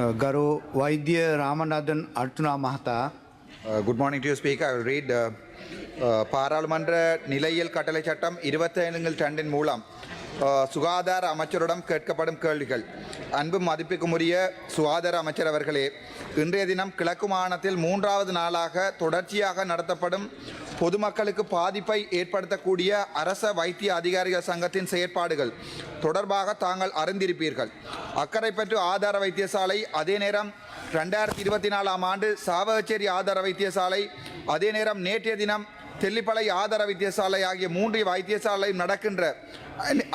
Garo Vaidya Ramanathan Artuna Mahata. Uh, good morning to you, Speaker. I will read uh, uh, பாராளுமன்ற நிலையியல் கட்டளை சட்டம் இருபத்தி ஐந்துங்கள் ரெண்டின் மூலம் சுகாதார அமைச்சரிடம் கேட்கப்படும் கேள்விகள். அன்பு மதிப்புக்குரிய சுகாதார அமைச்சர் அவர்களே இன்றைய தினம் கிழக்கு மாகாணத்தில் மூன்றாவது நாளாக தொடர்ச்சியாக நடத்தப்படும் பொதுமக்களுக்கு பாதிப்பை ஏற்படுத்தக்கூடிய அரச வைத்திய அதிகாரிகள் சங்கத்தின் செயற்பாடுகள் தொடர்பாக தாங்கள் அறிந்திருப்பீர்கள். அக்கரைப்பற்று ஆதார வைத்தியசாலை அதே நேரம் ரெண்டாயிரத்தி இருபத்தி நாலாம் ஆண்டு சாவகச்சேரி ஆதார வைத்தியசாலை அதே நேரம் நேற்றைய தினம் தெல்லிப்பளை ஆதார வைத்தியசாலை ஆகிய மூன்று வைத்தியசாலையும் நடக்கின்ற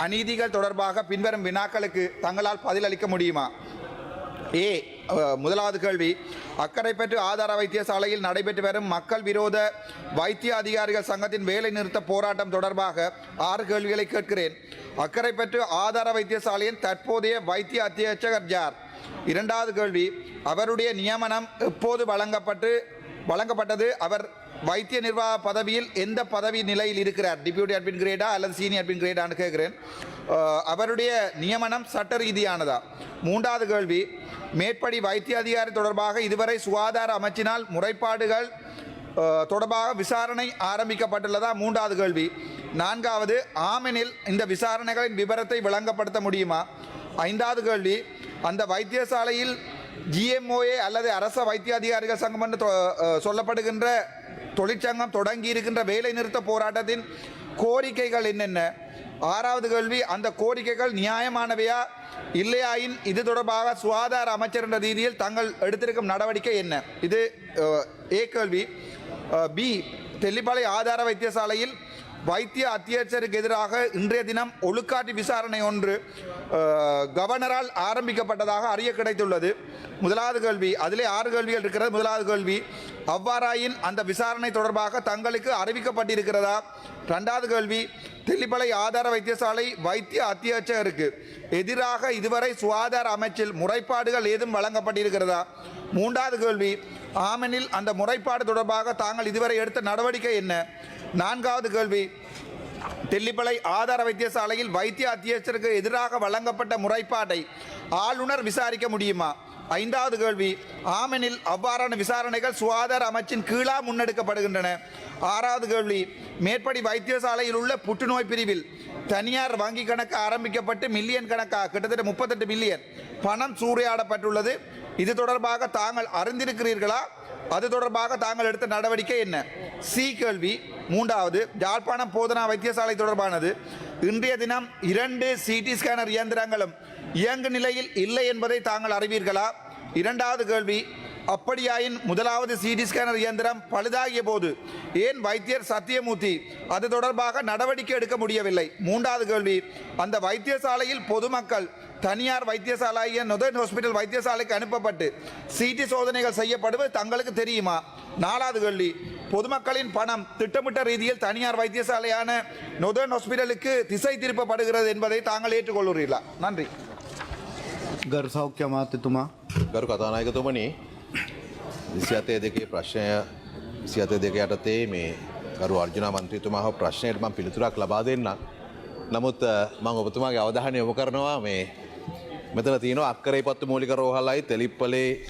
அநீதிகள் தொடர்பாக பின்வரும் வினாக்களுக்கு தங்களால் பதிலளிக்க முடியுமா? ஏ முதலாவது கேள்வி. அக்கரைப்பற்று ஆதார வைத்தியசாலையில் நடைபெற்று வரும் மக்கள் விரோத வைத்திய அதிகாரிகள் சங்கத்தின் வேலை நிறுத்த போராட்டம் தொடர்பாக ஆறு கேள்விகளை கேட்கிறேன். அக்கரைப்பற்று ஆதார வைத்தியசாலையின் தற்போதைய வைத்திய அத்தியட்சகர் ஜார் இரண்டாவது கேள்வி. அவருடைய நியமனம் எப்போது வழங்கப்பட்டு வழங்கப்பட்டது? அவர் வைத்திய நிர்வாக பதவியில் எந்த பதவி நிலையில் இருக்கிறார்? டிப்யூட்டி அட்மின் கிரேடா அல்லது சீனியர் அட்மின் கிரேடான்னு கேட்குறேன் அவருடைய நியமனம் சட்ட ரீதியானதா? மூன்றாவது கேள்வி மேற்படி வைத்திய அதிகாரி தொடர்பாக இதுவரை சுகாதார அமைச்சினால் முறைப்பாடுகள் தொடர்பாக விசாரணை ஆரம்பிக்கப்பட்டுள்ளதா? மூன்றாவது கேள்வி. நான்காவது ஆமெனில் இந்த விசாரணைகளின் விவரத்தை விளங்கப்படுத்த முடியுமா? ஐந்தாவது கேள்வி அந்த வைத்தியசாலையில் ஜிஎம்ஓஏ அல்லது அரச வைத்திய அதிகாரிகள் சங்கம் என்று தொ- சொல்லப்படுகின்ற தொழிற்சங்கம் தொடங்கி இருக்கின்ற வேலை நிறுத்த போராட்டத்தின் கோரிக்கைகள் என்னென்ன? ஆறாவது கேள்வி அந்த கோரிக்கைகள் நியாயமானவையா? இல்லையாயின் இது தொடர்பாக சுகாதார அமைச்சர் என்ற ரீதியில் தங்கள் எடுத்திருக்கும் நடவடிக்கை என்ன? இது ஏ கேள்வி. பி தெல்லிப்பாளை ஆதார வைத்தியசாலையில் வைத்திய அத்தியட்சருக்கு எதிராக இன்றைய தினம் ஒழுக்காட்டு விசாரணை ஒன்று கவர்னரால் ஆரம்பிக்கப்பட்டதாக அறிய கிடைத்துள்ளது. முதலாவது கேள்வி அதிலே ஆறு கேள்விகள் இருக்கிறது. முதலாவது கேள்வி அவ்வாறாயின் அந்த விசாரணை தொடர்பாக தங்களுக்கு அறிவிக்கப்பட்டிருக்கிறதா? ரெண்டாவது கேள்வி தெல்லிப்பளை ஆதார வைத்தியசாலை வைத்திய அத்தியட்சகருக்கு எதிராக இதுவரை சுகாதார அமைச்சில் முறைப்பாடுகள் ஏதும் வழங்கப்பட்டிருக்கிறதா? மூன்றாவது கேள்வி ஆமெனில் அந்த முறைப்பாடு தொடர்பாக தாங்கள் இதுவரை எடுத்த நடவடிக்கை என்ன? நான்காவது கேள்வி. தெல்லிப்பளை ஆதார வைத்தியசாலையில் வைத்திய அத்தியட்சருக்கு எதிராக வழங்கப்பட்ட முறைப்பாட்டை ஆளுநர் விசாரிக்க முடியுமா? ஐந்தாவது கேள்வி ஆமெனில் அவ்வாறான விசாரணைகள் சுகாதார அமைச்சின் கீழா முன்னெடுக்கப்படுகின்றன. ஆறாவது கேள்வி மேற்படி வைத்தியசாலையில் உள்ள புற்றுநோய் பிரிவில் தனியார் வங்கி கணக்கு ஆரம்பிக்கப்பட்டு மில்லியன் கணக்காக கிட்டத்தட்ட முப்பத்தெட்டு மில்லியன். பணம் சூறையாடப்பட்டுள்ளது. இது தொடர்பாக தாங்கள் அறிந்திருக்கிறீர்களா? அது தொடர்பாக தாங்கள் எடுத்த நடவடிக்கை என்ன? சி கேள்வி மூன்றாவது யாழ்ப்பாணம் போதனா வைத்தியசாலை தொடர்பானது. இன்றைய தினம் இரண்டு சிடி ஸ்கேனர் இயந்திரங்களும் இயங்கு நிலையில் இல்லை என்பதை தாங்கள் அறிவீர்களா? இரண்டாவது கேள்வி அப்படியாயின் முதலாவது சிடி ஸ்கேனர் இயந்திரம் பழுதாகிய போது ஏன் வைத்தியர் சத்தியமூர்த்தி அது தொடர்பாக நடவடிக்கை எடுக்க முடியவில்லை? மூன்றாவது கேள்வி அந்த வைத்தியசாலையில் பொதுமக்கள் தனியார் வைத்தியசாலைய நொதன் ஹாஸ்பிட்டல் வைத்தியசாலைக்கு அனுப்பப்பட்டு சிடி சோதனைகள் செய்யப்படுவது தங்களுக்கு தெரியுமா? நாலாவது கேள்வி பொதுமக்களின் பணம் திட்டமிட்ட ரீதியில் தனியார் வைத்தியசாலையான நொதன் ஹாஸ்பிட்டலுக்கு திசை திருப்பப்படுகிறது என்பதை தாங்கள் ஏற்றுக்கொள்கிறீர்களா? நன்றி. கர் சௌக்கியமா தித்துமா கர் கதாநாயகத்துமணி කතානායකතුමනි විසිඇතේ දෙකේ ප්‍රශ්නය විසිඇත දෙක යටතේ මේ ගරු අර්ජුන මන්ත්‍රීතුමා හෝ ප්‍රශ්නයට මං පිළිතුරක් ලබා දෙන්න. නමුත් අ, මං ඔබතුමාගේ අවධානය යොමු කරනවා මේ මෙතන තියෙන අක්කරේ පත්තු මූලික රෝහලයි තෙලිප්පලේ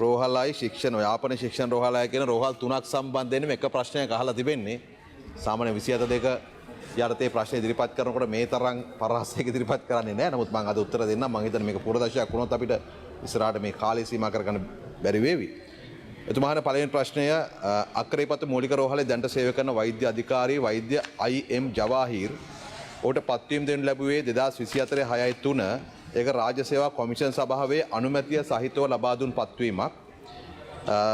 රෝහලයි ශික්ෂණ යාපන ශික්ෂණ රෝහලය කියන රෝහල් තුනක් සම්බන්ධයෙන් එක ප්‍රශ්නයක් අහලා තිබෙන්නේ සාමාන්‍ය විසිඇත දෙක යටතේ ප්‍රශ්න ඉදිරිපත් කරනකොට මේ තරම් පරාසයක ඉදිරිපත් කරන්නේ නැහැ. නමුත් මම අද උත්තර දෙන්නම්. මම හිතන්නේ මේක පුරදශයක් වුණොත් අපිට ඉස්සරහට මේ කාලය සීමා කරගන්න බැරි වේවි. එතුමාන පලෙන් ප්‍රශ්නය අක්‍රේපත මූලික රෝහල දැන්ට සේව කරන වෛද්‍ය අධිකාරී වෛද්‍ය අයිම් ජවාහිර්. ඕට පත්වීම් දෙන් ලැබුවේ දෙදස් විසි අතරය හයයි තුන. ඒක රාජසේවා කොමිෂන් සභාවේ අනුමැතිය සහිතව ලබාදුන් පත්වීමක්.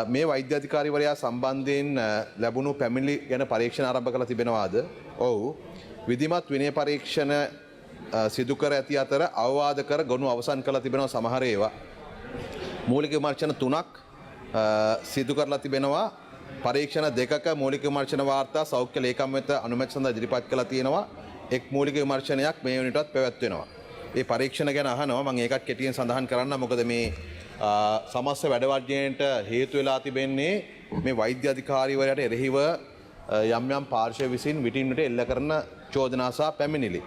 මේ වෛද්‍ය අධිකාරිවරයා සම්බන්ධයෙන් ලැබුණු පැමිලි ගැන පරීක්ෂණ ආරම්භ කළ තිබෙනවාද? ඔවු. විදිමත් විනය පරීක්ෂණ සිදුකර ඇති අතර අවවාද කර ගොුණු අවසන් කළ තිබෙනව සමහරේවා මූලික විමර්ශන තුනක්. සිදු කරලා තිබෙනවා පරීක්ෂණ දෙකක මූලික විමර්ශන වාර්තා සෞඛ්‍ය ලේකම් වෙත අනුමැති සඳහා ඉදිරිපත් කළා තියෙනවා එක් මූලික විමර්ශනයක් මේ වෙනටත් පැවැත්වෙනවා. ඒ පරීක්ෂණ ගැන අහනවා මම ඒකත් කෙටියෙන් සඳහන් කරන්න මොකද මේ සමස්ත වැඩවර්ජනයට හේතු වෙලා තිබෙන්නේ මේ වෛද්‍ය අධිකාරීවරයට එරෙහිව යම් යම් පාර්ශව විසින් විටින් විට එල්ල කරන චෝදනා සහ පැමිණිලි.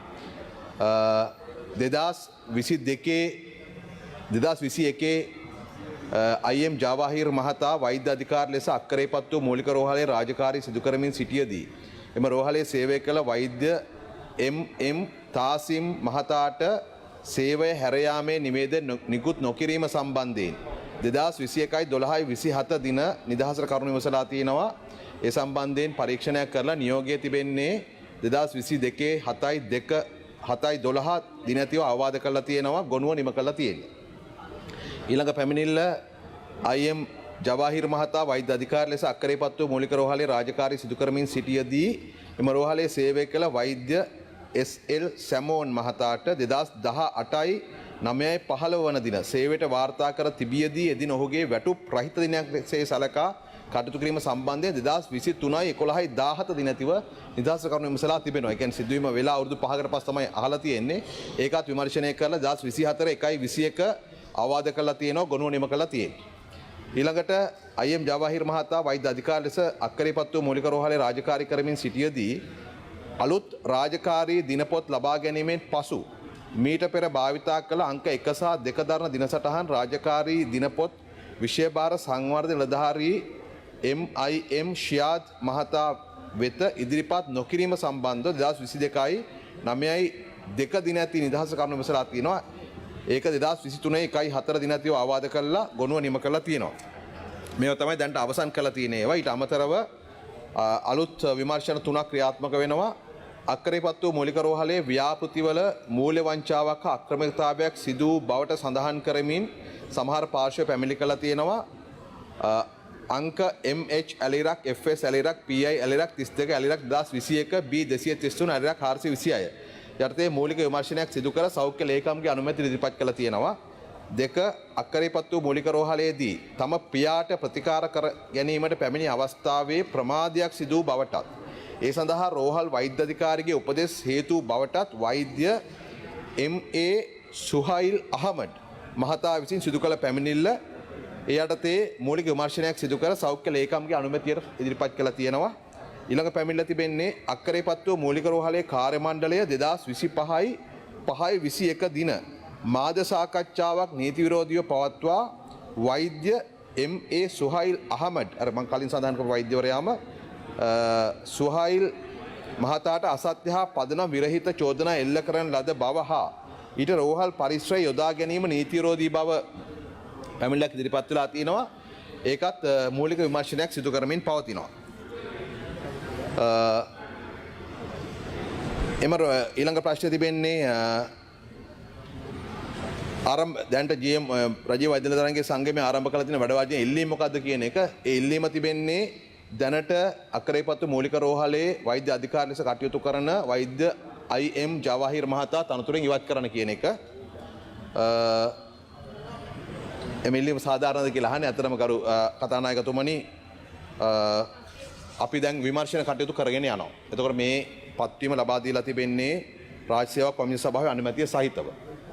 2022 2021 අයිම් ජාවාහිර් මහතා වෛද්‍ය අධිකාර ලෙස අක්කරේ පත් වූ මූලික රෝහලේ රාජකාරී සිදුකරමින් සිටියදී. එම රෝහලේ සේවය කළ වෛද්‍ය එම් තාසිම් මහතාට සේවය හැරයාමේ නිවේද නිකුත් නොකිරීම සම්බන්ධයෙන්. දෙදස් විසියකයි දොළහයි විසි හත දින නිදහසර කරුණු විමසලා තියෙනවා ඒ සම්බන්ධයෙන් පරීක්ෂණයක් කරලා නියෝගය තිබෙන්නේ දෙදස් විසි දෙකේ හතයි දෙක හතයි දොළහා දිනතිව අවවාද කරලා තියෙනවා ගොනුව නිම කරලා තියෙන්නේ. ඊළඟ පැමිණිල්ල අයම් ජවාහිර මහතා වෛද්‍ය අධිකාර ලෙස අක්කරේ පත්ව මූලික රෝහලේ රාජකාරී සිදුකරමින් සිටියදී එම රෝහලේ සේවය කළ වෛද්‍ය SL සැමෝන් මහතාට දෙදස් දහ අටයි නමයයි පහළ වන දින සේවට වාර්තා කර තිබියදී එදින ඔහුගේ වැටු ප්‍රහිත දිනයක් සේ සලකා කටතු කිරීම සම්බන්ධය දෙදස් විසි තුනයි එකොළහයි දාහත දිනතිව නිදහස කරුණු විමසලා තිබෙනවා. එකැන් සිදුවීම වෙලා අවුදු පහකට පස් තමයි අහලා තියෙන්නේ. ඒකත් විමර්ශනය කරලා දස් විසි හතර එකයි විසි එක අවවාද කරලා තියෙනවා ගොනුව නිම කරලා තියෙන්නේ. ඊළඟට අයම් ජවාහිර මහතා වෛද්‍ය අධිකාර ලෙස අක්කරේ පත්ව මූලික රෝහලේ රාජකාරී කරමින් සිටියදී අලුත් රාජකාරී දිනපොත් ලබා ගැනීමෙන් පසු මීට පෙර භාවිතා කළ අංක එක සහ දෙක දරන දිනසටහන් රාජකාරී දිනපොත් විෂයභාර සංවර්ධ නිලධාරී MIM ෂියාද් මහතා වෙත ඉදිරිපත් නොකිරීම සම්බන්ධ දස් විසි දෙකයි නමයයි දෙක දින ඇති නිදහස කරුණු විසලා තියෙනවා ඒක දෙදස් විසි තුනේ එකයි හතර දිනතිව අවාද කරලා ගොනුව නිම කරලා තියෙනවා. මේ තමයි දැන්ට අවසන් කළ තියනේවා ඊට අමතරව අ, අලුත් විමර්ශන තුනක් ක්‍රියාත්මක වෙනවා. අක්කරේ පත් වූ මූලික රෝහලේ ව්‍යාපෘතිවල මූල්‍ය වංචාවක් හා අක්‍රමිකතාවයක් සිදු වූ බවට සඳහන් කරමින් සමහර පාර්ශ්ව පැමිණි කළා තියෙනවා. අ, අංක MH ඇලිරක් FS ඇලිරක් PI ඇලිරක් 32 ඇලිරක් 2021 B 233 ඇලිරක් 426 යටතේ මූලික විමර්ශනයක් සිදු කර සෞඛ්‍ය ලේකම්ගේ අනුමැතිය ඉදිරිපත් කළා තියෙනවා. දෙක අක්කරේ පත් වූ මූලික රෝහලේදී තම පියාට ප්‍රතිකාර කර ගැනීමට පැමිණි අවස්ථාවේ ප්‍රමාදයක් සිදු වූ බවටත් ඒ සඳහා රෝහල් වෛද්‍ය අධිකාරිගේ උපදෙස් හේතු බවටත් වෛද්‍ය MA සුහයිල් අහමඩ් මහතා විසින් සිදු කළ පැමිණිල්ල ඒ යටතේ මූලික විමර්ශනයක් සිදු කර සෞඛ්‍ය ලේකම්ගේ අනුමැතියට ඉදිරිපත් කළ තියෙනවා. ඊළඟ පැමිණිල්ල තිබෙන්නේ අක්කරේ පත්ව මූලික රෝහලේ කාර්ය මණ්ඩලය 2025යි 5යි 21 දින. මාධ්‍ය සාකච්ඡාවක් නීති විරෝධීව පවත්වා වෛද්‍ය MA සුහයිල් අහමඩ්. අර මං කලින් සඳහන් කරපු වෛද්‍යවරයාම අ, සුහයිල් මහතාට අසත්‍ය හා පදනම් විරහිත චෝදනා එල්ල කරන ලද බව හා ඊට රෝහල් පරිශ්‍රය යොදා ගැනීම නීතිරෝධී බව පැමිණිල්ලක් ඉදිරිපත් වෙලා තියෙනවා. ඒකත් අ, මූලික විමර්ශනයක් සිදු කරමින් පවතිනවා. අ, එම රො- ඊළඟ ප්‍රශ්න තිබෙන්නේ අ, ආරම් දැන්ට ජියම් රජ වෛද්‍යලතරන්ගේ සංගමය ආරම්භ කළ තින වැඩවාජය එල්ලීම මොකක්ද කියන එක. ඒ එල්ලීම තිබෙන්නේ දැනට අකරේපත්තු මූලික රෝහලේ වෛද්‍ය අධිකාර ලෙස කටයුතු කරන වෛද්‍ය අයිම් ජවාහිර් මහතා තනතුරෙන් ඉවත් කරන කියන එක. අ, එමල්ලීම සාධාරණද කියලා අහන්නේ. ඇතරම කරු අ, කතානායකතුමනි. අ, අපි දැන් විමර්ශන කටයුතු කරගෙන යනවා. එතකොට මේ පත්වීම ලබා දීලා තිබෙන්නේ රාජ්‍ය සේවා කොමිසම සභාවේ අනුමැතිය සහිතව.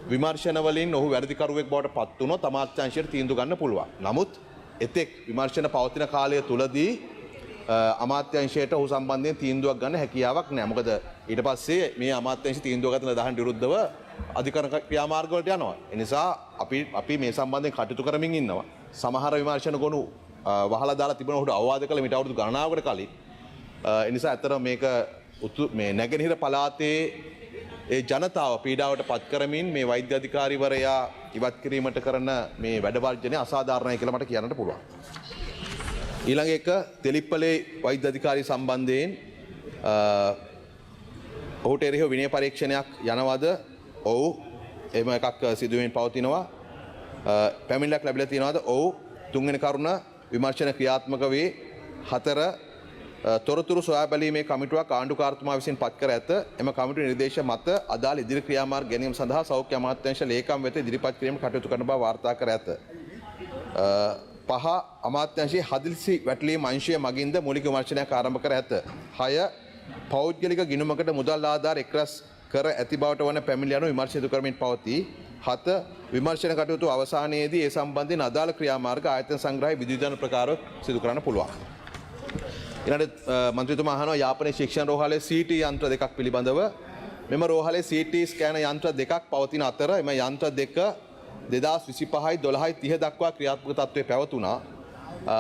විමර්ශන වලින් ඔහු වැරදිකරුවෙක් බවට පත් වුණොත් අමාත්‍යාංශයට තීන්දුව ගන්න පුළුවන්. නමුත් එතෙක් විමර්ශන පවතින කාලය තුලදී අ, අමාත්‍යංශයට ඔහු සම්බන්ධයෙන් තීන්දුවක් ගන්න හැකියාවක් නැහැ. මොකද ඊට පස්සේ මේ අමාත්‍යංශ තීන්දුව ගත නිලධාරීන් විරුද්ධව අධිකරණ ක්‍රියාමාර්ගවලට යනවා. ඒ නිසා අපි අපි මේ සම්බන්ධයෙන් කටයුතු කරමින් ඉන්නවා. සමහර විමර්ශන ගොනු අ, වහලා දාලා තිබෙන ඔහුට අවවාද කළ මිට අවුරුදු ගණනාවකට කලින්. අ, ඒ නිසා ඇත්තටම මේක උතු මේ නැගෙනහිර පළාතේ ඒ ජනතාව පීඩාවට පත් කරමින් මේ වෛද්‍ය අධිකාරිවරයා ඉවත් කිරීමට කරන මේ වැඩවර්ජනය අසාධාරණය කියලා මට කියන්නට පුළුවන්. ඊළඟ එක තෙලිප්පලේ වෛද්‍ය අධිකාරී සම්බන්ධයෙන් අ, ඔහුට එරෙහිව විනය පරීක්ෂණයක් යනවද? ඔවු. එම එකක් සිදුවෙන් පවතිනවා. අ, පැමිණිල්ලක් ලැබිලා තියෙනවද? ඔවු. තුන්වෙනි කරුණ විමර්ශන ක්‍රියාත්මක වේ හතර අ, තොරතුරු සොයා බැලීමේ කමිටුවක් ආණ්ඩුකාරතුමා විසින් පත් කර ඇත එම කමිටු නිර්දේශ මත අදාළ ඉදිරි ක්‍රියාමාර්ග ගැනීම සඳහා සෞඛ්‍ය අමාත්‍යාංශ ලේකම් වෙත ඉදිරිපත් කිරීම කටයුතු කරන බව වාර්තා කර ඇත. අ, පහ අමාත්‍යංශයේ හදිසි වැටලීම් අංශය මගින්ද මූලික විමර්ශනයක් ආරම්භ කර ඇත. හය පෞද්ගලික ගිණුමකට මුදල් ආධාර එක්රැස් කර ඇති බවට වන පැමිණිලි යනු විමර්ශනය සිදු කරමින් පවතී. හත විමර්ශන කටයුතු අවසානයේදී ඒ සම්බන්ධයෙන් අදාළ ක්‍රියාමාර්ග ආයතන සංග්‍රහය විධිවිධාන ප්‍රකාරව සිදු කරන්න පුළුවන්. ඉනට මන්ත්‍රතුමා අහනවා යාපනයේ ශික්ෂණ රෝහලේ CT යන්ත්‍ර දෙකක් පිළිබඳව මෙම රෝහලේ CT ස්කෑන යන්ත්‍ර දෙකක් පවතින අතර එම යන්ත්‍ර දෙක දෙදස් විසි පහයි දොළහයි තිහ දක්වා ක්‍රියාත්මක තත්ත්වය පැවතුනා. අ,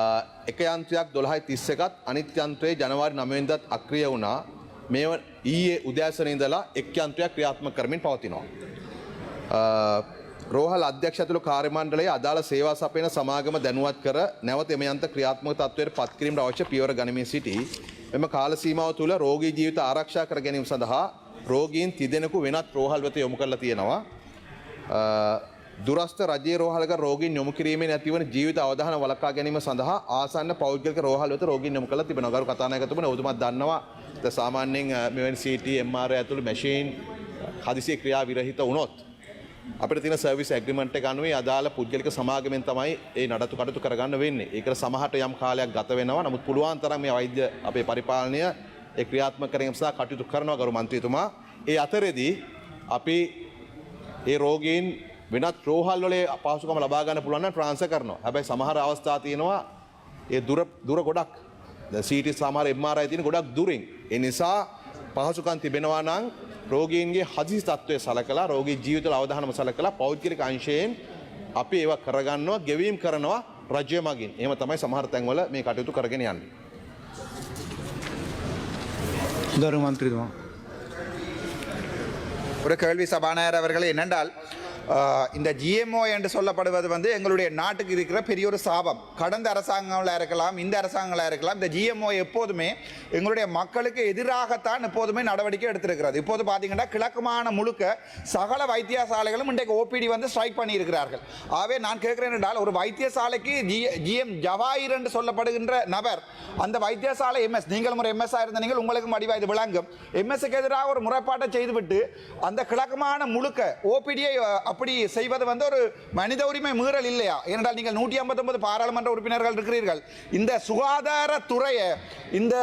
එක යන්ත්‍රයක් දොළහයි තිස්ස එකත් අනිත්‍යන්ත්‍රයේ ජනවාරි නමවෙන්දත් අක්‍රිය වුණා මේ ඊයේ උදෑසනඉදලා එක් යන්ත්‍රයක් ක්‍රියාත්ම කරමින් පවතිනවා. අ, රෝහල් අධ්‍යක්ෂ ඇතුළු කාර්යමණ්ඩලයේ අදාළ සේවා සපයන සමාගම දැනුවත් කර නැවත එම යන්ත්‍ර ක්‍රියාත්මක තත්ත්වයට පත්කිරීමට අවශ්‍ය පියවර ගනිමින් සිටී. එම කාල සීමාව තුළ රෝගී ජීවිත ආරක්ෂා කර ගැනීම සඳහා රෝගීන් තිදෙනෙකු වෙනත් රෝහල් වෙත යොමු කරලා තියෙනවා. අ, දුරස්ථ රජයේ රෝහලක රෝගීන් යොමු කිරීමේ නැතිවන ජීවිත අවධාන වළක්වා ගැනීම සඳහා ආසන්න පෞද්ගලික රෝහල් වෙත රෝගීන් යොමු කරලා තිබෙනවා. ගරු කතානායකතුමනි ඔබතුමත් දන්නවා ද සාමාන්‍යයෙන් අ, මෙවැනි CT MRI ඇතුළු මැෂීන් හදිසියේ ක්‍රියා විරහිත වුණොත් අපිට තියෙන සර්විස් ඇග්‍රීමන්ට් එක අනුව ඒ අදාළ පුද්ගලික සමාගමෙන් තමයි ඒ නඩත්තු කටයුතු කරගන්න වෙන්නේ. ඒකට සමහරට යම් කාලයක් ගත වෙනවා. නමුත් පුළුවන් තරම් මේ වෛද්‍ය අපේ පරිපාලනය ඒ ක්‍රියාත්මක කිරීම සඳහා කටයුතු කරනවා ගරු මන්ත්‍රීතුමා. ඒ අතරේදී අපි ඒ රෝගීන් වෙනත් රෝහල් වල අපහසුකම ලබා ගන්න පුළුවන් නම් ට්‍රාන්ස්ෆර් කරනවා. හැබැයි සමහර අවස්ථා තියෙනවා ඒ දුර දුර ගොඩක් දැන් CT සමහර MRI තියෙන ගොඩක් දුරින්. ඒ නිසා පහසුකම් තිබෙනවා නම් රෝගීන්ගේ හදිසි තත්ත්වය සලකලා රෝගී ජීවිතවල අවධානම සලකලා පෞද්ගලික අංශයෙන් අපි ඒවා කරගන්නවා ගෙවීම් කරනවා රජය මගින්. එහෙම තමයි සමහර තැන්වල මේ කටයුතු කරගෙන යන්නේ. ගරු මන්ත්‍රීතුමා. ஒரு கேள்வி சபாநாயகர் அவர்களே என்னென்றால் ஆஹ், இந்த ஜிஎம்ஓ என்று சொல்லப்படுவது வந்து எங்களுடைய நாட்டுக்கு இருக்கிற பெரிய ஒரு சாபம். கடந்த அரசாங்கங்களாக இருக்கலாம் இந்த அரசாங்கங்களாக இருக்கலாம் இந்த ஜிஎம்ஓ எப்போதுமே எங்களுடைய மக்களுக்கு எதிராகத்தான் எப்போதுமே நடவடிக்கை எடுத்திருக்கிறது. இப்போது பார்த்தீங்கன்னா கிழக்குமான முழுக்க சகல வைத்தியசாலைகளும் இன்றைக்கு ஓபிடி வந்து ஸ்ட்ரைக் பண்ணியிருக்கிறார்கள். ஆகவே நான் கேட்குறேன் என்றால் ஒரு வைத்தியசாலைக்கு ஜி ஜிஎம் ஜவாயிர் என்று சொல்லப்படுகின்ற நபர் அந்த வைத்தியசாலை எம்எஸ் நீங்கள் ஒரு எம்எஸ் ஆயிருந்த நீங்கள் உங்களுக்கு மடிவா இது விளங்கும். எம்எஸ்க்கு எதிராக ஒரு முறைப்பாட்டை செய்துவிட்டு அந்த கிழக்குமான முழுக்க ஓபிடியை அப்படி செய்வது வந்து ஒரு மனித உரிமை மீறல் இல்லையா? ஏனென்றால் நீங்கள் நூற்றி ஐம்பத்தொன்பது பாராளுமன்ற உறுப்பினர்கள் இருக்கிறீர்கள். இந்த சுகாதாரத்துறையை இந்த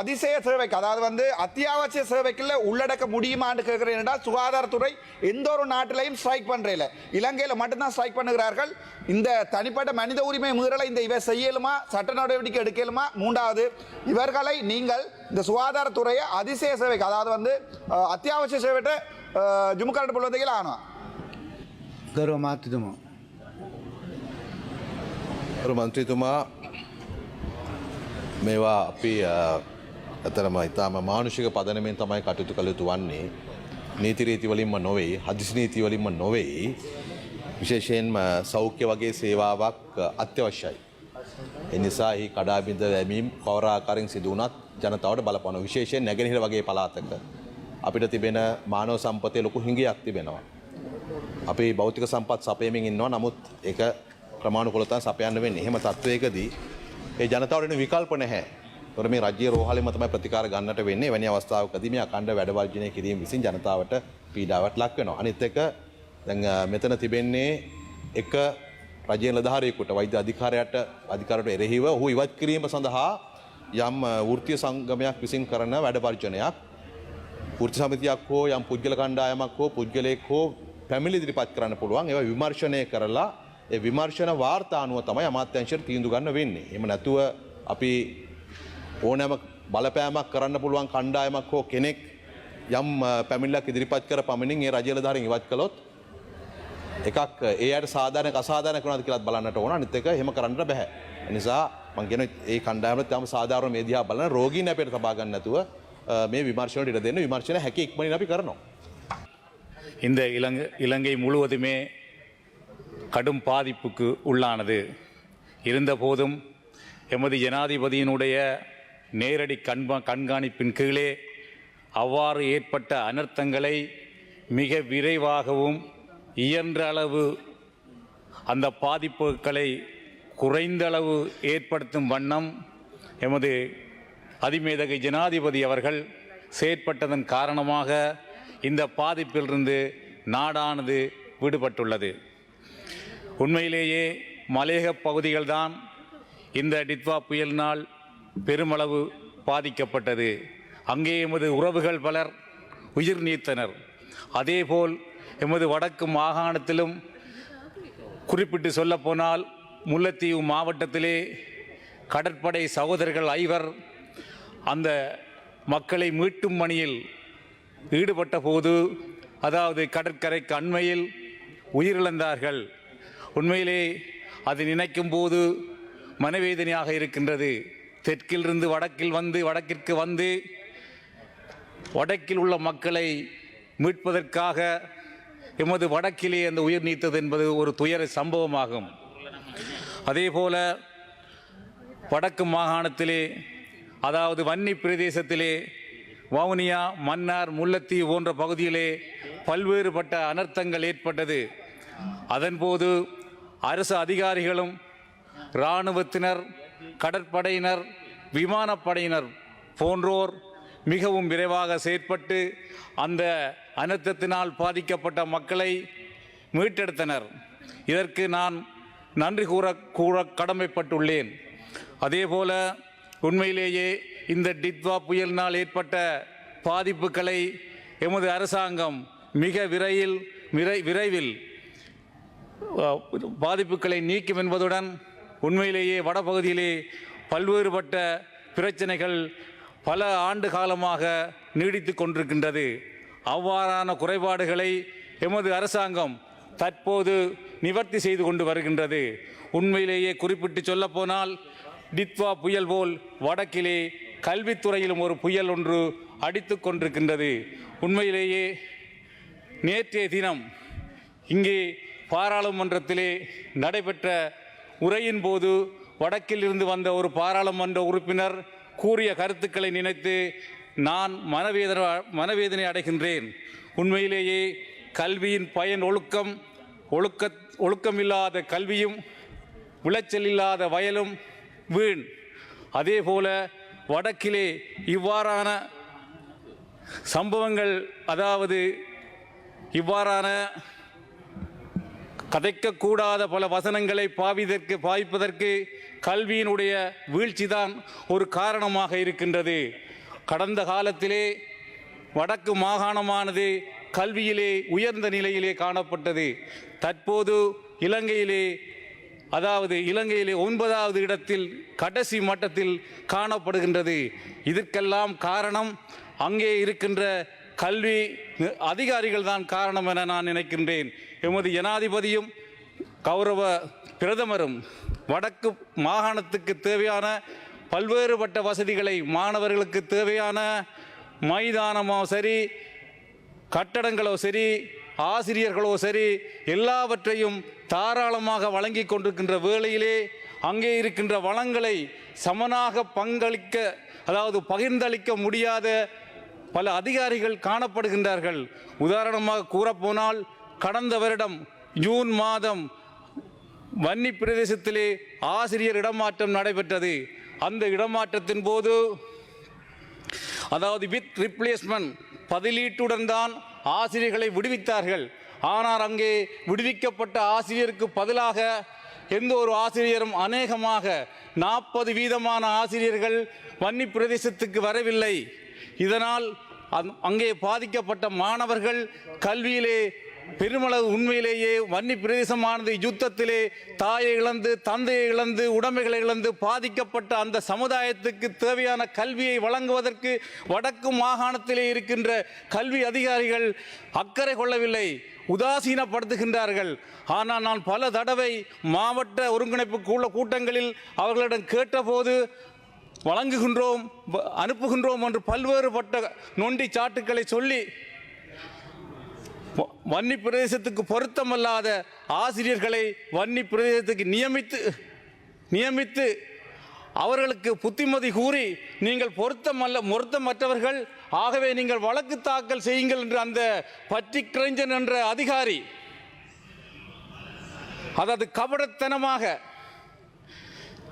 அதிசய சேவைக்கு அதாவது வந்து அத்தியாவசிய சேவைக்குள்ள உள்ளடக்க முடியுமான்னு கேட்கிறேன். என்றால் சுகாதாரத்துறை எந்த ஒரு நாட்டிலையும் ஸ்ட்ரைக் பண்ணுறதில்ல இலங்கையில் மட்டும்தான் ஸ்ட்ரைக் பண்ணுகிறார்கள். இந்த தனிப்பட்ட மனித உரிமை மீறலை இந்த இவை செய்யலுமா சட்ட நடவடிக்கை எடுக்கலுமா? மூன்றாவது இவர்களை நீங்கள் இந்த சுகாதாரத்துறையை அதிசய சேவைக்கு அதாவது வந்து அத்தியாவசிய சேவைகிட்ட ஜுமுக்காட்டு பொழுதையில் ஆனோம் ගරු මාත්‍යතුමා. ගරු මන්ත්‍රීතුමා මේවා අපි අ, ඇතරම ඉතාම මානුෂික පදනමෙන් තමයි කටයුතු කළ යුතු වන්නේ නීතිරීතිවලින්ම නොවෙයි හදිසි නීතිවලින්ම නොවෙයි විශේෂයෙන්ම සෞඛ්‍ය වගේ සේවාවක් අ, අත්‍යවශ්‍යයි. එනිසා එහි කඩාබිඳ වැමීම් පවරාකාරෙන් සිදුවනත් ජනතාවට බලපන විශේෂයෙන් නැගෙනහිර වගේ පලාතක. අපිට තිබෙන මානව සම්පතය ලොකු හිඟයක් තිබෙනවා. අපි භෞතික සම්පත් සපයමින් ඉන්නවා නමුත් එක ක්‍රමාණු කොළතන් සපයන්න වෙන්න එහෙම තත්ත්වයකදී ඒ ජනතාවට එන විකල්ප නැහැ. තොර මේ රජ්‍ය රෝහලෙම තමයි ප්‍රතිකාර ගන්නට වෙන්නේ වැනි අවස්ථාවකදී මේ අකණ්ඩ වැඩ වර්ජනය කිරීම විසින් ජනතාවට පීඩාවට ලක් වෙනවා. අනිත් එක දැන් අ, මෙතන තිබෙන්නේ එක රජයේ නිලධාරියෙකුට වෛද්‍ය අධිකාරයට අධිකාරයට එරෙහිව ඔහු ඉවත් කිරීම සඳහා යම් අ, වෘත්තීය සංගමයක් විසින් කරන වැඩ වර්ජනයක් වෘත්ති සමිතියක් හෝ යම් පුද්ගල කණ්ඩායමක් හෝ පුද්ගලයෙක් හෝ පැමිණිලි ඉදිරිපත් කරන්න පුළුවන් ඒවා විමර්ශනය කරලා ඒ විමර්ශන වාර්තා අනුව තමයි අමාත්‍යංශයට තීන්දුව ගන්න වෙන්නේ. එහෙම නැතුව අපි ඕනෑම බලපෑමක් කරන්න පුළුවන් කණ්ඩායමක් හෝ කෙනෙක් යම් අ, පැමිණිල්ලක් ඉදිරිපත් කර පමණින් ඒ රජය නිලධාරීන් ඉවත් කළොත් එකක් ඒ අයට සාධාරණ අසාධාරණ කරනවද කියලාත් බලන්නට ඕන අනිත් එක එහෙම කරන්නට බෑ. ඒ නිසා මං කියන ඒ කණ්ඩායමට තම සාධාරණ මේ දිහා බලන රෝගීන් අපිට තබා ගන්න නැතුව අ, මේ විමර්ශනයට ඉඩ දෙන්න විමර්ශන හැකි ඉක්මනින් අපි කරනවා. இந்த இலங்கை இலங்கை முழுவதுமே கடும் பாதிப்புக்கு உள்ளானது. இருந்தபோதும் எமது ஜனாதிபதியினுடைய நேரடி கண்பா கண்காணிப்பின் கீழே அவ்வாறு ஏற்பட்ட அனர்த்தங்களை மிக விரைவாகவும் இயன்ற அளவு அந்த பாதிப்புகளை குறைந்தளவு ஏற்படுத்தும் வண்ணம் எமது அதிமேதகை ஜனாதிபதி அவர்கள் செயற்பட்டதன் காரணமாக இந்த பாதிப்பிலிருந்து நாடானது விடுபட்டுள்ளது. உண்மையிலேயே மலையக பகுதிகள்தான் இந்த டிட்வா புயலினால் பெருமளவு பாதிக்கப்பட்டது. அங்கே எமது உறவுகள் பலர் உயிர் நீத்தனர். அதேபோல் எமது வடக்கு மாகாணத்திலும் குறிப்பிட்டு சொல்லப்போனால் முல்லைத்தீவு மாவட்டத்திலே கடற்படை சகோதரர்கள் ஐவர் அந்த மக்களை மீட்டும் பணியில் ஈடுபட்ட போது அதாவது கடற்கரைக்கு அண்மையில் உயிரிழந்தார்கள். உண்மையிலே அது நினைக்கும் போது மனவேதனையாக இருக்கின்றது. தெற்கிலிருந்து வடக்கில் வந்து வடக்கிற்கு வந்து வடக்கில் உள்ள மக்களை மீட்பதற்காக எமது வடக்கிலே அந்த உயிர் நீத்தது என்பது ஒரு துயர சம்பவமாகும். அதேபோல வடக்கு மாகாணத்திலே அதாவது வன்னி பிரதேசத்திலே வவுனியா மன்னார் முல்லத்தீவு போன்ற பகுதியிலே பல்வேறுபட்ட அனர்த்தங்கள் ஏற்பட்டது. அதன்போது அரசு அதிகாரிகளும் இராணுவத்தினர் கடற்படையினர் விமானப்படையினர் போன்றோர் மிகவும் விரைவாக செயற்பட்டு அந்த அனர்த்தத்தினால் பாதிக்கப்பட்ட மக்களை மீட்டெடுத்தனர். இதற்கு நான் நன்றி கூற கூற கடமைப்பட்டுள்ளேன். அதேபோல உண்மையிலேயே இந்த டித்வா புயலினால் ஏற்பட்ட பாதிப்புகளை எமது அரசாங்கம் மிக விரைவில் விரை விரைவில் பாதிப்புகளை நீக்கும் என்பதுடன் உண்மையிலேயே வடபகுதியிலே பல்வேறுபட்ட பிரச்சனைகள் பல ஆண்டு காலமாக நீடித்து கொண்டிருக்கின்றது. அவ்வாறான குறைபாடுகளை எமது அரசாங்கம் தற்போது நிவர்த்தி செய்து கொண்டு வருகின்றது. உண்மையிலேயே குறிப்பிட்டு சொல்லப்போனால் டித்வா புயல் போல் வடக்கிலே கல்வித்துறையிலும் ஒரு புயல் ஒன்று அடித்து கொண்டிருக்கின்றது. உண்மையிலேயே நேற்றைய தினம் இங்கே பாராளுமன்றத்திலே நடைபெற்ற உரையின் போது வடக்கில் இருந்து வந்த ஒரு பாராளுமன்ற உறுப்பினர் கூறிய கருத்துக்களை நினைத்து நான் மனவேதனை மனவேதனை அடைகின்றேன். உண்மையிலேயே கல்வியின் பயன் ஒழுக்கம் ஒழுக்க ஒழுக்கமில்லாத கல்வியும் விளைச்சல் இல்லாத வயலும் வீண். அதேபோல வடக்கிலே இவ்வாறான சம்பவங்கள் அதாவது இவ்வாறான கதைக்கக்கூடாத பல வசனங்களை பாவிதற்கு பாய்ப்பதற்கு கல்வியினுடைய வீழ்ச்சிதான் ஒரு காரணமாக இருக்கின்றது. கடந்த காலத்திலே வடக்கு மாகாணமானது கல்வியிலே உயர்ந்த நிலையிலே காணப்பட்டது. தற்போது இலங்கையிலே அதாவது இலங்கையிலே ஒன்பதாவது இடத்தில் கடைசி மட்டத்தில் காணப்படுகின்றது. இதற்கெல்லாம் காரணம் அங்கே இருக்கின்ற கல்வி அதிகாரிகள் தான் காரணம் என நான் நினைக்கின்றேன். எமது ஜனாதிபதியும் கௌரவ பிரதமரும் வடக்கு மாகாணத்துக்கு தேவையான பல்வேறுபட்ட வசதிகளை மாணவர்களுக்கு தேவையான மைதானமோ சரி கட்டடங்களோ சரி ஆசிரியர்களோ சரி எல்லாவற்றையும் தாராளமாக வழங்கி கொண்டிருக்கின்ற வேளையிலே அங்கே இருக்கின்ற வளங்களை சமனாக பங்களிக்க அதாவது பகிர்ந்தளிக்க முடியாத பல அதிகாரிகள் காணப்படுகின்றார்கள். உதாரணமாக கூறப்போனால் கடந்த வருடம் ஜூன் மாதம் வன்னி பிரதேசத்திலே ஆசிரியர் இடமாற்றம் நடைபெற்றது. அந்த இடமாற்றத்தின் போது அதாவது வித் ரிப்ளேஸ்மெண்ட் பதிலீட்டுடன் தான் ஆசிரியர்களை விடுவித்தார்கள். ஆனால் அங்கே விடுவிக்கப்பட்ட ஆசிரியருக்கு பதிலாக எந்த ஒரு ஆசிரியரும் அநேகமாக நாற்பது வீதமான ஆசிரியர்கள் வன்னி பிரதேசத்துக்கு வரவில்லை. இதனால் அந்- அங்கே பாதிக்கப்பட்ட மாணவர்கள் கல்வியிலே பெருமளவு உண்மையிலேயே வன்னி பிரதேசமானது யுத்தத்திலே தாயை இழந்து தந்தையை இழந்து உடமைகளை இழந்து பாதிக்கப்பட்ட அந்த சமுதாயத்துக்கு தேவையான கல்வியை வழங்குவதற்கு வடக்கு மாகாணத்திலே இருக்கின்ற கல்வி அதிகாரிகள் அக்கறை கொள்ளவில்லை. உதாசீனப்படுத்துகின்றார்கள். ஆனால் நான் பல தடவை மாவட்ட ஒருங்கிணைப்பு கூ- கூட்டங்களில் அவர்களிடம் கேட்டபோது வழங்குகின்றோம் அனுப்புகின்றோம் என்று பல்வேறுபட்ட நொண்டி சாட்டுக்களை சொல்லி வன்னி பிரதேசத்துக்கு பொருத்தமல்லாத ஆசிரியர்களை வன்னி பிரதேசத்துக்கு நியமித்து நியமித்து அவர்களுக்கு புத்திமதி கூறி நீங்கள் பொருத்தமல்ல பொருத்தமற்றவர்கள் ஆகவே நீங்கள் வழக்கு தாக்கல் செய்யுங்கள் என்று அந்த பற்றிக்கிரைஞ்சன் என்ற அதிகாரி அதாவது கபடத்தனமாக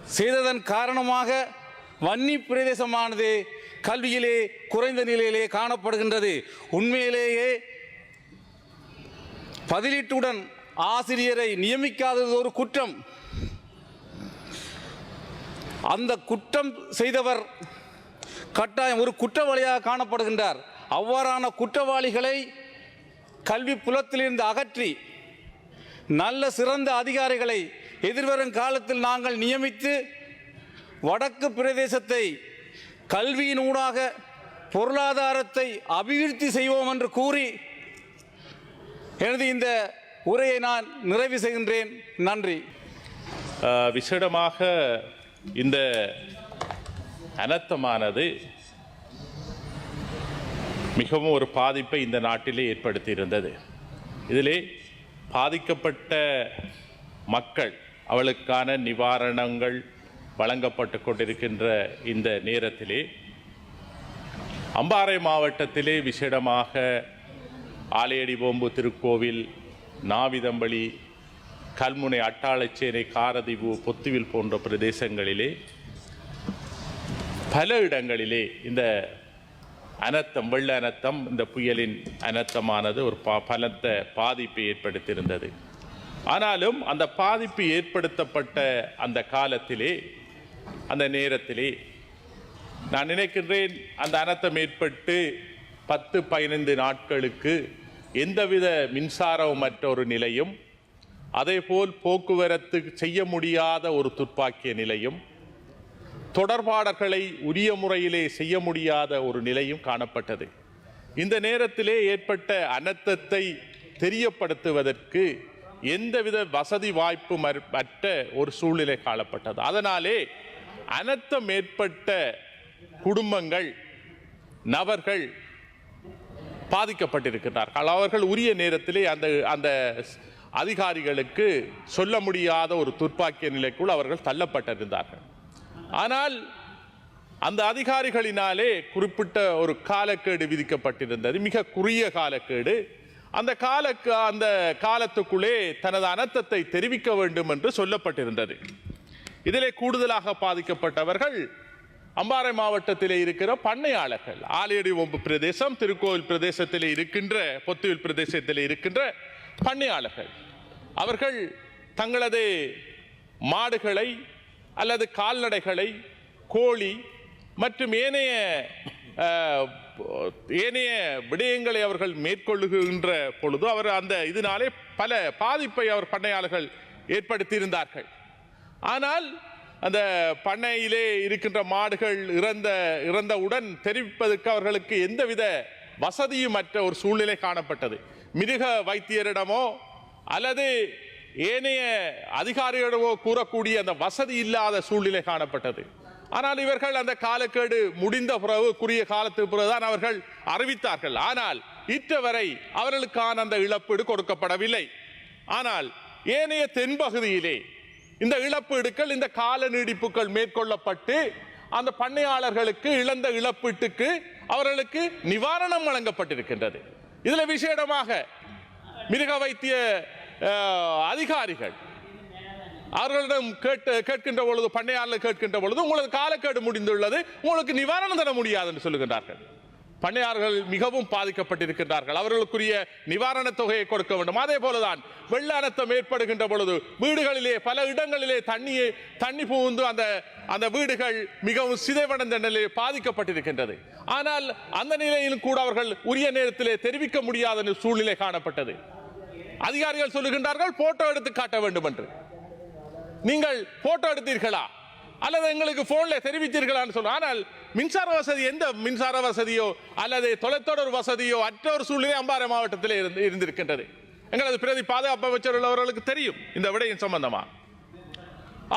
செய்ததன் காரணமாக வன்னி பிரதேசமானது கல்வியிலே குறைந்த நிலையிலே காணப்படுகின்றது. உண்மையிலேயே பதிலீட்டுடன் ஆசிரியரை நியமிக்காதது ஒரு குற்றம் அந்த குற்றம் செய்தவர் கட்டாயம் ஒரு குற்றவாளியாக காணப்படுகின்றார். அவ்வாறான குற்றவாளிகளை கல்வி புலத்திலிருந்து அகற்றி நல்ல சிறந்த அதிகாரிகளை எதிர்வரும் காலத்தில் நாங்கள் நியமித்து வடக்கு பிரதேசத்தை கல்வியினூடாக பொருளாதாரத்தை அபிவிருத்தி செய்வோம் என்று கூறி எனது இந்த உரையை நான் நிறைவு செய்கின்றேன். நன்றி. விசேடமாக இந்த அனர்த்தமானது மிகவும் ஒரு பாதிப்பை இந்த நாட்டிலே ஏற்படுத்தியிருந்தது. இதிலே பாதிக்கப்பட்ட மக்கள் அவளுக்கான நிவாரணங்கள் வழங்கப்பட்டு கொண்டிருக்கின்ற இந்த நேரத்திலே அம்பாறை மாவட்டத்திலே விசேடமாக ஆலையடி போம்பு திருக்கோவில் நாவிதம்பளி கல்முனை அட்டாளச்சேனை காரதீவு பொத்துவில் போன்ற பிரதேசங்களிலே பல இடங்களிலே இந்த அனர்த்தம் வெள்ள அனர்த்தம் இந்த புயலின் அனர்த்தமானது ஒரு பா பலத்த பாதிப்பை ஏற்படுத்தியிருந்தது. ஆனாலும் அந்த பாதிப்பு ஏற்படுத்தப்பட்ட அந்த காலத்திலே அந்த நேரத்திலே நான் நினைக்கின்றேன் அந்த அனர்த்தம் ஏற்பட்டு பத்து பதினைந்து நாட்களுக்கு எந்தவித மின்சாரமற்ற ஒரு நிலையும் அதேபோல் போக்குவரத்து செய்ய முடியாத ஒரு துப்பாக்கிய நிலையும் தொடர்பாடல்களை உரிய முறையிலே செய்ய முடியாத ஒரு நிலையும் காணப்பட்டது. இந்த நேரத்திலே ஏற்பட்ட அனர்த்தத்தை தெரியப்படுத்துவதற்கு எந்தவித வசதி வாய்ப்பு மற்ற ஒரு சூழ்நிலை காணப்பட்டது. அதனாலே அனர்த்தம் ஏற்பட்ட குடும்பங்கள் நபர்கள் பாதிக்கப்பட்டிருக்கிறார்கள் அவர்கள் உரிய நேரத்திலே அந்த அந்த அதிகாரிகளுக்கு சொல்ல முடியாத ஒரு துர்ப்பாக்கிய நிலைக்குள் அவர்கள் தள்ளப்பட்டிருந்தார்கள். ஆனால் அந்த அதிகாரிகளினாலே குறிப்பிட்ட ஒரு காலக்கேடு விதிக்கப்பட்டிருந்தது. மிக குறுகிய காலக்கேடு. அந்த காலக்கு அந்த காலத்துக்குள்ளே தனது அனர்த்தத்தை தெரிவிக்க வேண்டும் என்று சொல்லப்பட்டிருந்தது. இதிலே கூடுதலாக பாதிக்கப்பட்டவர்கள் அம்பாறை மாவட்டத்திலே இருக்கிற பண்ணையாளர்கள் ஆலையடி ஒம்பு பிரதேசம் திருக்கோவில் பிரதேசத்திலே இருக்கின்ற பொத்துவில் பிரதேசத்தில் இருக்கின்ற பண்ணையாளர்கள். அவர்கள் தங்களது மாடுகளை அல்லது கால்நடைகளை கோழி மற்றும் ஏனைய ஏனைய விடயங்களை அவர்கள் மேற்கொள்ளுகின்ற பொழுது அவர் அந்த இதனாலே பல பாதிப்பை அவர் பண்ணையாளர்கள் ஏற்படுத்தியிருந்தார்கள். ஆனால் அந்த பண்ணையிலே இருக்கின்ற மாடுகள் இறந்த இறந்தவுடன் தெரிவிப்பதற்கு அவர்களுக்கு எந்தவித வசதியும் அற்ற ஒரு சூழ்நிலை காணப்பட்டது. மிருக வைத்தியரிடமோ அல்லது ஏனைய அதிகாரிகளிடமோ கூறக்கூடிய அந்த வசதி இல்லாத சூழ்நிலை காணப்பட்டது. ஆனால் இவர்கள் அந்த காலக்கேடு முடிந்த பிறகு குறுகிய காலத்துக்கு பிறகுதான் அவர்கள் அறிவித்தார்கள். ஆனால் இற்றவரை அவர்களுக்கான அந்த இழப்பீடு கொடுக்கப்படவில்லை. ஆனால் ஏனைய தென்பகுதியிலே இந்த இழப்பீடுகள் இந்த கால நீடிப்புகள் மேற்கொள்ளப்பட்டு அந்த பண்ணையாளர்களுக்கு இழந்த இழப்பீட்டுக்கு அவர்களுக்கு நிவாரணம் வழங்கப்பட்டிருக்கின்றது. இதுல விசேடமாக மிருக வைத்திய அதிகாரிகள் அவர்களிடம் கேட்டு கேட்கின்ற பொழுது பண்ணையாளர் கேட்கின்ற பொழுது உங்களது காலக்கேடு முடிந்துள்ளது உங்களுக்கு நிவாரணம் தர முடியாது என்று சொல்லுகின்றார்கள். பண்ணையார்கள் மிகவும் பாதிக்கப்பட்டிருக்கின்றார்கள். அவர்களுக்குரிய நிவாரணத் தொகையை கொடுக்க வேண்டும். அதே போலதான் வெள்ள அனர்த்தம் ஏற்படுகின்ற பொழுது வீடுகளிலே பல இடங்களிலே தண்ணியை தண்ணி புகுந்து அந்த அந்த வீடுகள் மிகவும் சிதைவடைந்த நிலையில் பாதிக்கப்பட்டிருக்கின்றது. ஆனால் அந்த நிலையிலும் கூட அவர்கள் உரிய நேரத்திலே தெரிவிக்க முடியாத சூழ்நிலை காணப்பட்டது. அதிகாரிகள் சொல்லுகின்றார்கள் போட்டோ எடுத்து காட்ட வேண்டும் என்று நீங்கள் போட்டோ எடுத்தீர்களா? அல்லது எங்களுக்கு போன்ல தெரிவித்தீர்களான்னு சொல்ல ஆனால் மின்சார வசதி எந்த மின்சார வசதியோ அல்லது தொலைத்தொடர் வசதியோ அற்ற ஒரு சூழ்நிலை அம்பாறை மாவட்டத்தில் இருந்து இருந்திருக்கின்றது. எங்களது பிரதி பாதுகாப்பு அமைச்சர் உள்ளவர்களுக்கு தெரியும் இந்த விடயம் சம்பந்தமா.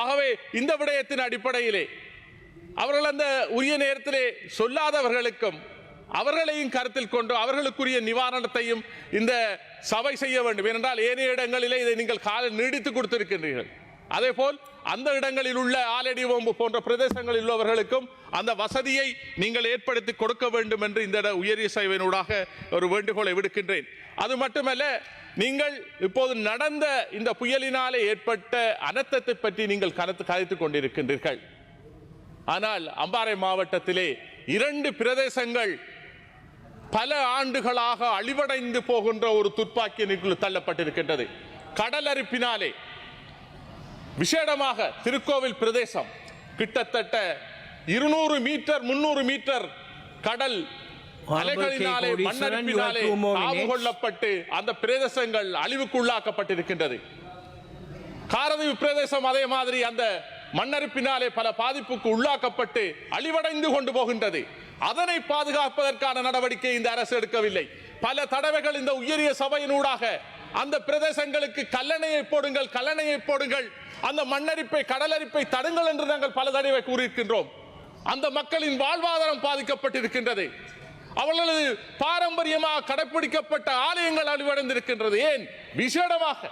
ஆகவே இந்த விடயத்தின் அடிப்படையிலே அவர்கள் அந்த உரிய நேரத்திலே சொல்லாதவர்களுக்கும் அவர்களையும் கருத்தில் கொண்டு அவர்களுக்குரிய நிவாரணத்தையும் இந்த சபை செய்ய வேண்டும். ஏனென்றால் ஏனைய இடங்களிலே இதை நீங்கள் கால நீடித்து கொடுத்திருக்கின்றீர்கள். அதே போல் அந்த இடங்களில் உள்ள ஆலடி ஓம்பு போன்ற பிரதேசங்களில் உள்ளவர்களுக்கும் அந்த வசதியை நீங்கள் ஏற்படுத்தி கொடுக்க வேண்டும் என்று இந்த இட- உயரிய சைவனூடாக ஒரு வேண்டுகோளை விடுக்கின்றேன். அது மட்டுமல்ல நீங்கள் இப்போது நடந்த இந்த புயலினாலே ஏற்பட்ட அனர்த்தத்தை பற்றி நீங்கள் கருத்து கதைத்துக் கொண்டிருக்கின்றீர்கள். ஆனால் அம்பாறை மாவட்டத்திலே இரண்டு பிரதேசங்கள் பல ஆண்டுகளாக அழிவடைந்து போகின்ற ஒரு துப்பாக்கியனுக்குள் தள்ளப்பட்டிருக்கின்றது. கடல் அரிப்பினாலே விசேடமாக திருக்கோவில் பிரதேசம். கிட்டத்தட்ட இருநூறு மீட்டர் முன்னூறு மீட்டர் கடல் அலைகளினாலே மண்ணரிப்பினாலே காவு. கொள்ளப்பட்டு அந்த பிரதேசங்கள் அழிவுக்குள்ளாக்கப்பட்டிருக்கின்றது. காரதீவு பிரதேசம் அதே மாதிரி அந்த மண்ணரிப்பினாலே பல பாதிப்புக்கு உள்ளாக்கப்பட்டு அழிவடைந்து கொண்டு போகின்றது. அதனை பாதுகாப்பதற்கான நடவடிக்கை இந்த அரசு எடுக்கவில்லை. பல தடவைகள் இந்த உயரிய சபையினூடாக அந்த பிரதேசங்களுக்கு கல்லணையை போடுங்கள் கல்லணையை போடுங்கள். அந்த மண்ணரிப்பை கடலரிப்பை தடுங்கள் என்று நாங்கள் பல தடவை கூறியிருக்கின்றோம். அந்த மக்களின் வாழ்வாதாரம் பாதிக்கப்பட்டிருக்கின்றது. அவர்களது பாரம்பரியமாக கடைபிடிக்கப்பட்ட ஆலயங்கள் அழிவடைந்திருக்கின்றது. ஏன்? விசேடமாக.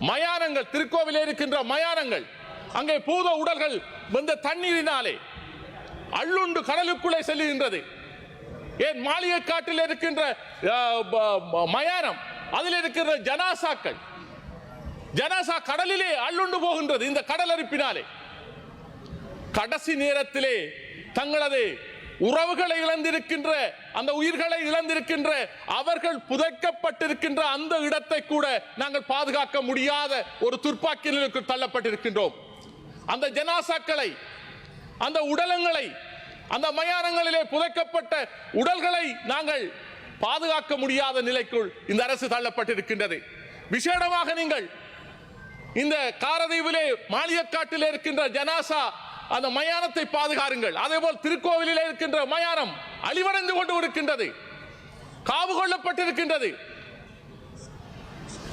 மயானங்கள் திருக்கோவில் இருக்கின்ற மயானங்கள். அங்கே பூத உடல்கள் வந்த தண்ணீரினாலே அள்ளுண்டு கடலுக்குள்ளே செல்லுகின்றது ஏன்? மாளிகை காட்டில் இருக்கின்ற மயானம். அதில் இருக்கிற ஜனாசாக்கள். ஜனாசா கடலிலே அள்ளுண்டு போகின்றது இந்த கடல் அரிப்பினாலே. கடைசி நேரத்திலே தங்களது உறவுகளை இழந்திருக்கின்ற அந்த உயிர்களை இழந்திருக்கின்ற அவர்கள் புதைக்கப்பட்டிருக்கின்ற அந்த இடத்தை கூட நாங்கள் பாதுகாக்க முடியாத ஒரு துர்ப்பாக்கிய நிலைக்கு தள்ளப்பட்டிருக்கின்றோம். அந்த ஜனாசாக்களை அந்த உடலங்களை அந்த மயானங்களிலே புதைக்கப்பட்ட உடல்களை நாங்கள் பாதுகாக்க முடியாத நிலைக்குள் இந்த அரசு தள்ளப்பட்டிருக்கின்றது. விசேடமாக நீங்கள் இந்த காரதீவிலே மாளிகைக்காட்டில் இருக்கின்ற ஜனாசா அந்த மயானத்தை பாதுகாருங்கள். அதே போல் திருக்கோவிலில் இருக்கின்ற மயானம் அழிவடைந்து கொண்டு இருக்கின்றது. காவு கொள்ளப்பட்டிருக்கின்றது.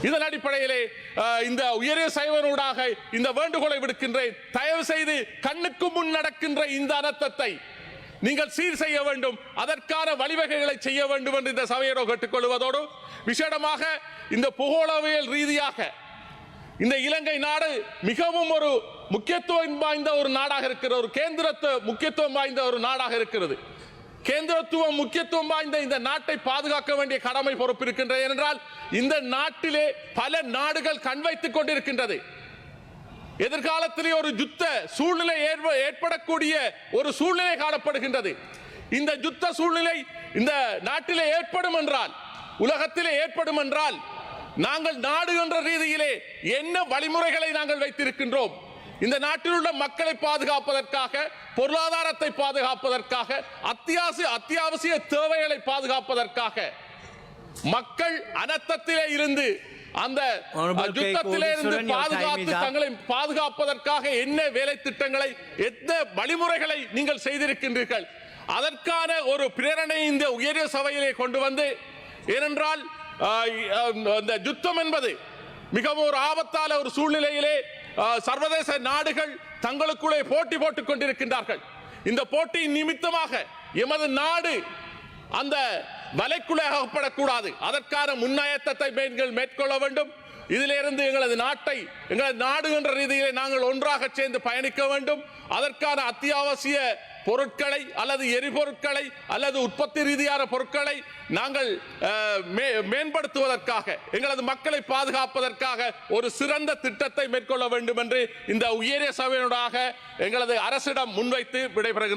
இதன் அடிப்படையிலே அஹ், இந்த உயரிய சைவனூடாக இந்த வேண்டுகோளை விடுக்கின்றேன். தயவு செய்து கண்ணுக்கு முன் நடக்கின்ற இந்த அனர்த்தத்தை நீங்கள் சீர் செய்ய வேண்டும். அதற்கான வழிவகைகளை செய்ய வேண்டும் என்று இந்த சபையோடு கேட்டுக்கொள்வதோடு விசேடமாக இந்த புகோளவியல் ரீதியாக இந்த இலங்கை நாடு மிகவும் ஒரு முக்கியத்துவம் வாய்ந்த ஒரு நாடாக இருக்கிற ஒரு கேந்திரத்து முக்கியத்துவம் வாய்ந்த ஒரு நாடாக இருக்கிறது. கேந்திரத்துவம் முக்கியத்துவம் வாய்ந்த இந்த நாட்டை பாதுகாக்க வேண்டிய கடமை பொறுப்பு இருக்கின்றது. இந்த நாட்டிலே பல நாடுகள் கண் வைத்துக் கொண்டிருக்கின்றது. எதிர்காலத்திலே ஒரு யுத்த சூழ்நிலை ஏற்ப- ஏற்படக்கூடிய ஒரு சூழ்நிலை காணப்படுகின்றது. இந்த யுத்த சூழ்நிலை இந்த நாட்டிலே ஏற்படும் என்றால் உலகத்திலே ஏற்படும் என்றால் நாங்கள் நாடு என்ற ரீதியிலே என்ன வழிமுறைகளை நாங்கள் வைத்திருக்கின்றோம்? இந்த நாட்டில் உள்ள மக்களை பாதுகாப்பதற்காக பொருளாதாரத்தை பாதுகாப்பதற்காக அத்தியாவசிய அத்தியாவசிய தேவைகளை பாதுகாப்பதற்காக மக்கள் அனர்த்தத்திலே இருந்து அந்த யுத்தத்திலே இருந்து பாதுகாத்து. தங்களை பாதுகாப்பதற்காக என்ன வேலை திட்டங்களை எந்த வழிமுறைகளை நீங்கள் செய்திருக்கின்றீர்கள்? அதற்கான ஒரு பிரேரணை இந்த உயரிய சபையிலே கொண்டு வந்து ஏனென்றால் அந்த யுத்தம் என்பது மிகவும் ஒரு ஆபத்தான ஒரு சூழ்நிலையிலே சர்வதேச நாடுகள் தங்களுக்குள்ளே போட்டி போட்டுக் கொண்டிருக்கின்றார்கள். இந்த போட்டியின் நிமித்தமாக எமது நாடு அந்த வலைக்குள்ளே அகப்படக்கூடாது. அதற்கான முன்னயத்தத்தை நீங்கள் மேற்கொள்ள வேண்டும். இதிலிருந்து எங்களது நாட்டை எங்களது நாடு என்ற ரீதியிலே நாங்கள் ஒன்றாக சேர்ந்து பயணிக்க வேண்டும். அதற்கான அத்தியாவசிய பொருட்களை அல்லது எரிபொருட்களை அல்லது உற்பத்தி ரீதியான பொருட்களை நாங்கள் மே- மேம்படுத்துவதற்காக எங்களது மக்களை பாதுகாப்பதற்காக ஒரு சிறந்த திட்டத்தை மேற்கொள்ள வேண்டும் என்று இந்த உயரிய சபையினூடாக எங்களது அரசிடம் முன்வைத்து விடைபெறுகிறேன்